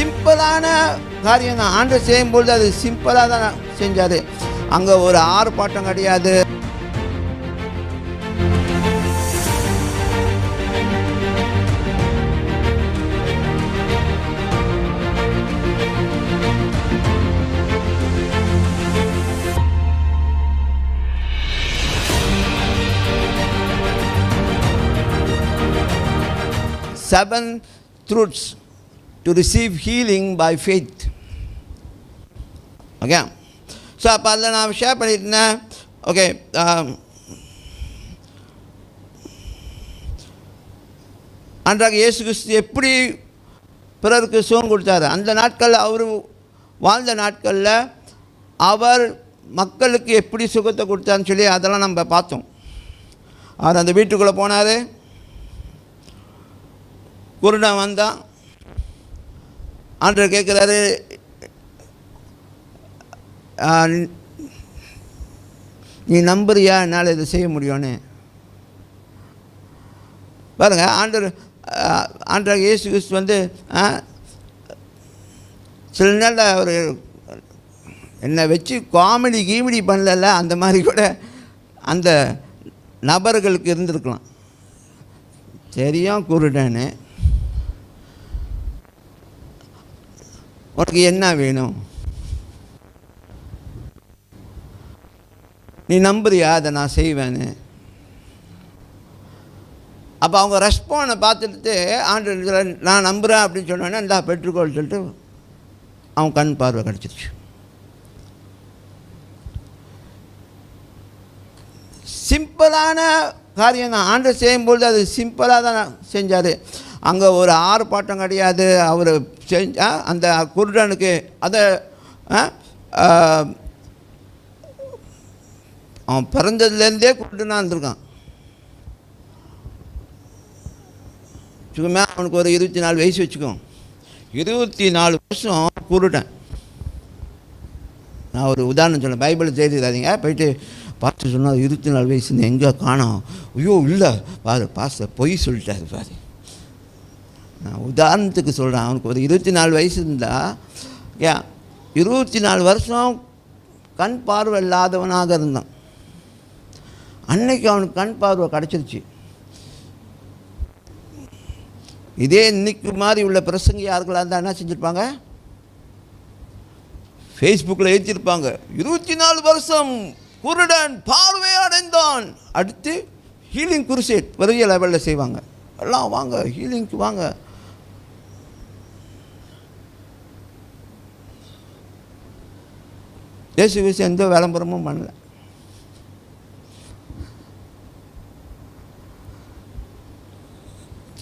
சிம்பிளான காரியம் தான் ஆண்டு செய்யும்பொழுது அது சிம்பிளாக தான் செஞ்சார். அங்கே ஒரு ஆர்ப்பாட்டம் கிடையாது. Seven truths. To receive healing by faith okay so அப்போ அதில் நான் ஷேர் பண்ணியிருந்தேன் ஓகே அன்றாக இயேசு கிறிஸ்து எப்படி பிறருக்கு சுகம் கொடுத்தாரு? அந்த நாட்களில் அவர் வாழ்ந்த நாட்களில் அவர் மக்களுக்கு எப்படி சுகத்தை கொடுத்தாருன்னு சொல்லி அதெல்லாம் நம்ம பார்த்தோம். அவர் அந்த வீட்டுக்குள்ளே போனார். குருடன் வந்தான். ஆண்டவர் கேட்குறாரு நீ நம்புறியா? என்னால் இதை செய்ய முடியும்னு. பாருங்க ஆண்டவர் ஆண்டவர் இயேசு கிறிஸ்து வந்து ஆ, சில நாளில் அவர் என்னை வச்சு காமெடி கீமெடி பண்ணல அந்த மாதிரி கூட அந்த நபர்களுக்கு இருந்திருக்கலாம். தெரியும் குருடன்னு உனக்கு என்ன வேணும்? நீ நம்புறியா? அதை நான் செய்வேன்னு. அப்போ அவங்க ரெஸ்பானை பார்த்துட்டு ஆண்டு நான் நம்புகிறேன் அப்படின்னு சொன்னோன்னே இந்தா பெற்றுக்கோள் சொல்லிட்டு அவன் கண் பார்வை கிடச்சிருச்சு. சிம்பிளான காரியம் தான். ஆண்டு செய்யும்பொழுது அது சிம்பிளாக தான் செஞ்சார். அங்கே ஒரு ஆர்ப்பாட்டம் கிடையாது. அவர் செஞ்ச ah, அந்த குருடனுக்கு அதை ஆ, ah, ah, அவன் பிறந்ததுலேருந்தே குருடனாக இருந்திருக்கான். சுகமே அவனுக்கு ஒரு இருபத்தி நாலு வயசு வச்சுக்கோ. இருபத்தி நாலு வருஷம் குருடன். நான் ஒரு உதாரணம் சொன்னேன் பைபிளை தெரியுதாதீங்க போயிட்டு பார்த்து சொன்னால் இருபத்தி நாலு வயசுன்னு எங்கே காணோம்? ஐயோ இல்லை. பாரு பாஸ்டர் பொய் சொல்லிட்டாரு பாரு. நான் உதாரணத்துக்கு சொல்கிறேன் அவனுக்கு ஒரு இருபத்தி நாலு வயசு இருந்தால் ஏன் இருபத்தி நாலு வருஷம் கண் பார்வை இல்லாதவனாக இருந்தான். அன்னைக்கு அவனுக்கு கண் பார்வை கிடச்சிருச்சு. இதே இன்னைக்கு மாதிரி உள்ள பிரசங்க யாருக்களாக இருந்தால் என்ன செஞ்சுருப்பாங்க? ஃபேஸ்புக்கில் ஏற்றிருப்பாங்க இருபத்தி நாலு வருஷம் குருடன் பார்வை அடைந்தான். அடுத்து ஹீலிங் குருசேட் பெரிய லெவலில் செய்வாங்க. எல்லாம் வாங்க ஹீலிங்க்கு வாங்க. இயேசு கிறிஸ்து எந்த விளம்பரமும் பண்ணல.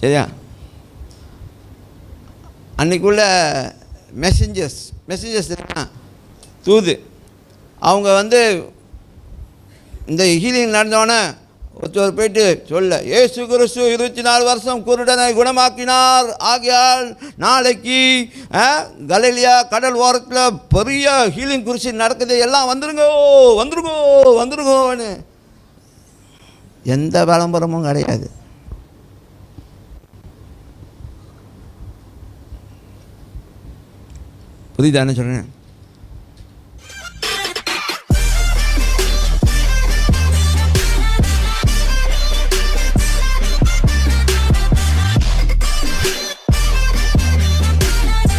சரியா? அன்னைக்குள்ள மெசஞ்சர்ஸ் மெசஞ்சர்ஸ் தூது. அவங்க வந்து இந்த ஹீலிங் நடந்தோடனே ஒருத்தர் போயிட்டு சொல்ல ஏசு கிறிஸ்து இருபத்தி நாலு வருஷம் குருடனை குணமாக்கினார். ஆகையால் நாளைக்கு ஆ, கடல் ஓரத்தில் பெரிய ஹீலிங் குறிச்சி நடக்குது. எல்லாம் வந்துருங்கோ வந்துருங்கோ வந்துருங்கோன்னு எந்த விளம்பரமும் கிடையாது. புரியுதா சொல்கிறேன்